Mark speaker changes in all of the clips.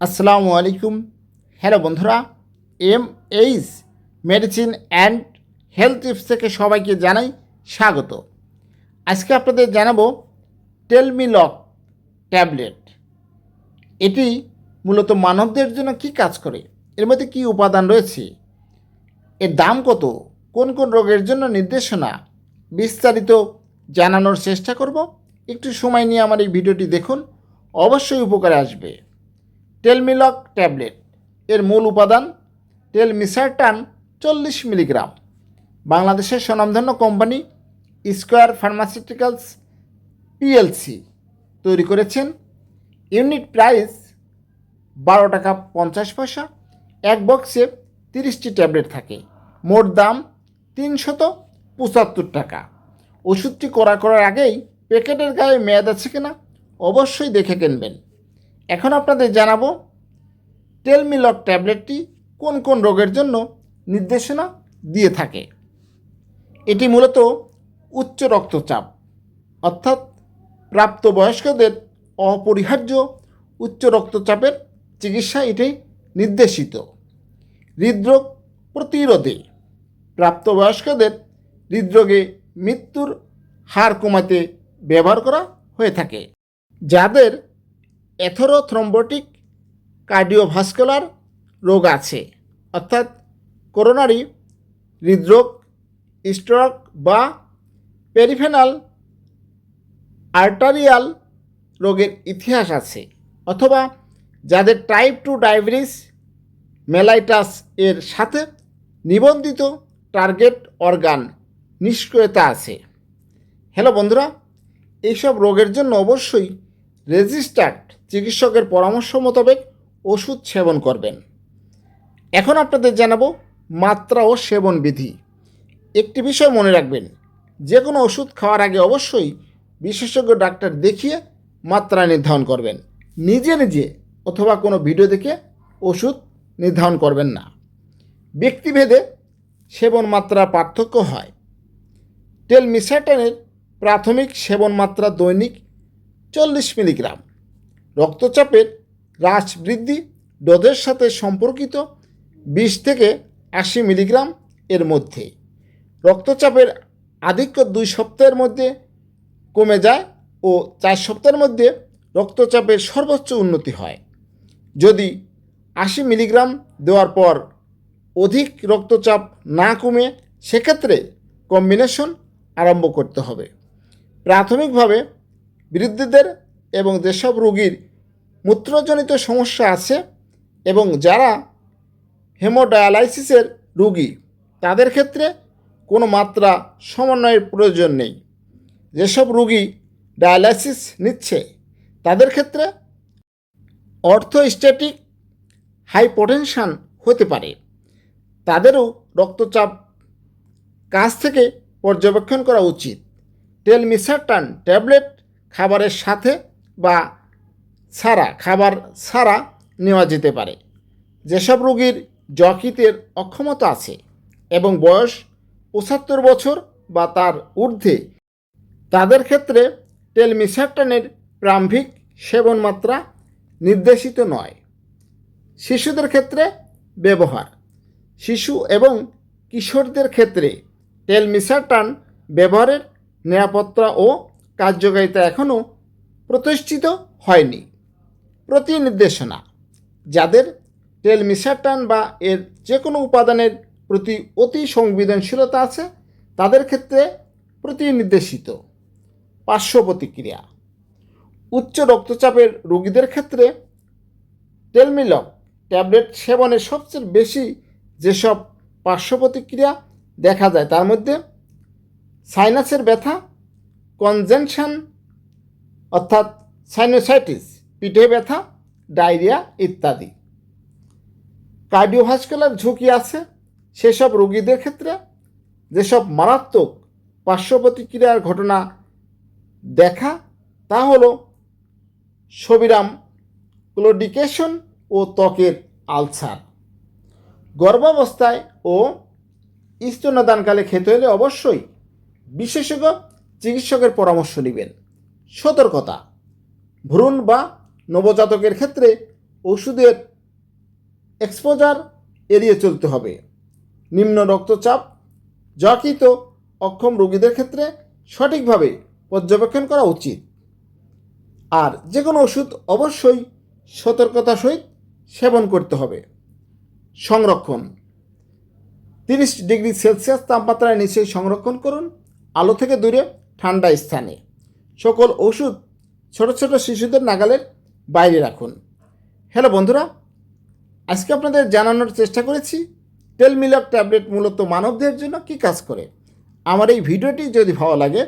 Speaker 1: আসসালামু আলাইকুম। হ্যালো বন্ধুরা, M H medicine and health tips থেকে সবাইকে জানাই স্বাগত। আজকে আপনাদের জানাব টেলমিলক ট্যাবলেট। এটি মূলত মানবদের জন্য কি কাজ করে? এর মধ্যে কি উপাদান রয়েছে? এর দাম কত? কোন কোন রোগের জন্য নির্দেশনা? বিস্তারিত জানানোর চেষ্টা করব। একটু সময় নিয়ে আমার এই ভিডিওটি দেখুন, অবশ্যই উপকারে আসবে। টেলমিলক ট্যাবলেট। এর মূল উপাদান টেলমিসারটান চল্লিশ মিলিগ্রাম। বাংলাদেশের স্বনামধন্য কোম্পানি স্কোয়ার ফার্মাসিউটিক্যালস পিএলসি তৈরি করেছেন। ইউনিট প্রাইস বারো টাকা পঞ্চাশ পয়সা। এক বক্সে তিরিশটি ট্যাবলেট থাকে। মোট দাম তিনশত পঁচাত্তর টাকা। ওষুধটি করা করার আগেই প্যাকেটের গায়ে মেয়াদ আছে কিনা অবশ্যই দেখে কিনবেন। এখন আপনাদের জানাব টেলমিলক ট্যাবলেটটি কোন কোন রোগের জন্য নির্দেশনা দিয়ে থাকে। এটি মূলত উচ্চ রক্তচাপ, অর্থাৎ প্রাপ্তবয়স্কদের অপরিহার্য উচ্চ রক্তচাপের চিকিৎসা এটি নির্দেশিত। হৃদরোগ প্রতিরোধে প্রাপ্তবয়স্কদের হৃদরোগে মৃত্যুর হার কমাতে ব্যবহার করা হয়ে থাকে। যাদের অ্যাথোরোথ্রম্বোটিক কার্ডিওভাস্কুলার রোগ আছে, অর্থাৎ করোনারি হৃদরোগ, স্ট্রোক বা পেরিফেনাল আর্টারিয়াল রোগের ইতিহাস আছে, অথবা যাদের টাইপ টু ডায়াবেটিস মেলাইটাস এর সাথে নিবন্ধিত টার্গেট অর্গান নিষ্ক্রিয়তা আছে। হ্যালো বন্ধুরা, এইসব রোগের জন্য অবশ্যই রেজিস্টার্ড চিকিৎসকের পরামর্শ মোতাবেক ওষুধ সেবন করবেন। এখন আপনাদের জানাব মাত্রা ও সেবন বিধি। একটি বিষয় মনে রাখবেন, যে কোনো ওষুধ খাওয়ার আগে অবশ্যই বিশেষজ্ঞ ডাক্তার দেখিয়ে মাত্রা নির্ধারণ করবেন। নিজে নিজে অথবা কোনো ভিডিও দেখে ওষুধ নির্ধারণ করবেন না। ব্যক্তিভেদে সেবন মাত্রা পার্থক্য হয়। টেলমিসাটানের প্রাথমিক সেবন মাত্রা দৈনিক চল্লিশ মিলিগ্রাম। রক্তচাপের হ্রাস বৃদ্ধি ডোজের সাথে সম্পর্কিত বিশ থেকে আশি মিলিগ্রাম এর মধ্যে। রক্তচাপের আধিক্য দুই সপ্তাহের মধ্যে কমে যায় ও চার সপ্তাহের মধ্যে রক্তচাপের সর্বোচ্চ উন্নতি হয়। যদি আশি মিলিগ্রাম দেওয়ার পর অধিক রক্তচাপ না কমে, সেক্ষেত্রে কম্বিনেশন আরম্ভ করতে হবে। প্রাথমিকভাবে বৃদ্ধদের এবং যেসব রোগীর মূত্রজনিত সমস্যা আছে এবং যারা হেমোডায়ালাইসিসের রোগী, তাদের ক্ষেত্রে কোনো মাত্রা সমন্বয়ের প্রয়োজন নেই। যেসব রোগী ডায়ালাইসিস নিচ্ছে, তাদের ক্ষেত্রে অর্থোস্ট্যাটিক হাইপোটেনশন হতে পারে। তাদেরও রক্তচাপ কাছ থেকে পর্যবেক্ষণ করা উচিত। টেলমিসারটান ট্যাবলেট খাবারের সাথে বা ছাড়া, খাবার ছাড়া নেওয়া যেতে পারে। যেসব রোগীর যকৃতের অক্ষমতা আছে এবং বয়স পঁচাত্তর বছর বা তার ঊর্ধ্বে, তাদের ক্ষেত্রে টেলমিসারটানের প্রাম্ভিক সেবন মাত্রা নির্দেশিত নয়। শিশুদের ক্ষেত্রে ব্যবহার। শিশু এবং কিশোরদের ক্ষেত্রে টেলমিসারটান ব্যবহারের নিরাপত্তা ও কার্যকারিতা এখনও প্রতিষ্ঠিত হয়নি। প্রতি নির্দেশনা যাদের টেলমিসারটান বা এর যে কোনো উপাদানের প্রতি অতি সংবেদনশীলতা আছে, তাদের ক্ষেত্রে প্রতি নির্দেশিত পার্শ্ব প্রতিক্রিয়া, উচ্চ রক্তচাপের রোগীদের ক্ষেত্রে টেলমিলক ট্যাবলেট সেবনে সবচেয়ে বেশি যেসব পার্শ্ব প্রতিক্রিয়া দেখা যায়, তার মধ্যে সাইনাসের ব্যথা কনজেনশন, অর্থাৎ সাইনোসাইটিস পিঠে ব্যথা, ডায়রিয়া ইত্যাদি। কার্ডিওভাস্কুলার ঝুঁকি আছে সেসব রোগীদের ক্ষেত্রে। যেসব মারাত্মক পার্শ্ব প্রতিক্রিয়ার ঘটনা দেখা, তা হলো সবিরাম ক্লোডিকেশন ও ত্বকের আলসার। গর্ভাবস্থায় ও স্তন্যদানকালে খেতে হলে অবশ্যই বিশেষজ্ঞ চিকিৎসকের পরামর্শ নেবেন। সতর্কতা। ভ্রূণ বা নবজাতকের ক্ষেত্রে ওষুধের এক্সপোজার এড়িয়ে চলতে হবে। নিম্ন রক্তচাপ যকৃত অক্ষম রোগীদের ক্ষেত্রে সঠিকভাবে পর্যবেক্ষণ করা উচিত। আর যে কোনো ওষুধ অবশ্যই সতর্কতা সহিত সেবন করতে হবে। সংরক্ষণ। তিরিশ ডিগ্রি সেলসিয়াস তাপমাত্রায় নিচে সংরক্ষণ করুন। আলো থেকে দূরে ঠান্ডা স্থানে। সকল ওষুধ ছোট ছোট শিশুদের নাগালের বাইরে রাখুন। হ্যালো বন্ধুরা, আজকে আপনাদের জানানোর চেষ্টা করেছি টেলমিলক ট্যাবলেট মূলত মানবদের জন্য কী কাজ করে। আমার এই ভিডিওটি যদি ভালো লাগে,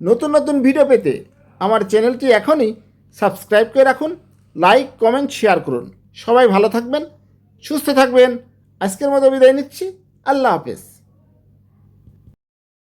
Speaker 1: নতুন নতুন ভিডিও পেতে আমার চ্যানেলটি এখনই সাবস্ক্রাইব করে রাখুন, লাইক, কমেন্ট, শেয়ার করুন। সবাই ভালো থাকবেন, সুস্থ থাকবেন। আজকের মতো বিদায় নিচ্ছি, আল্লাহ হাফেজ।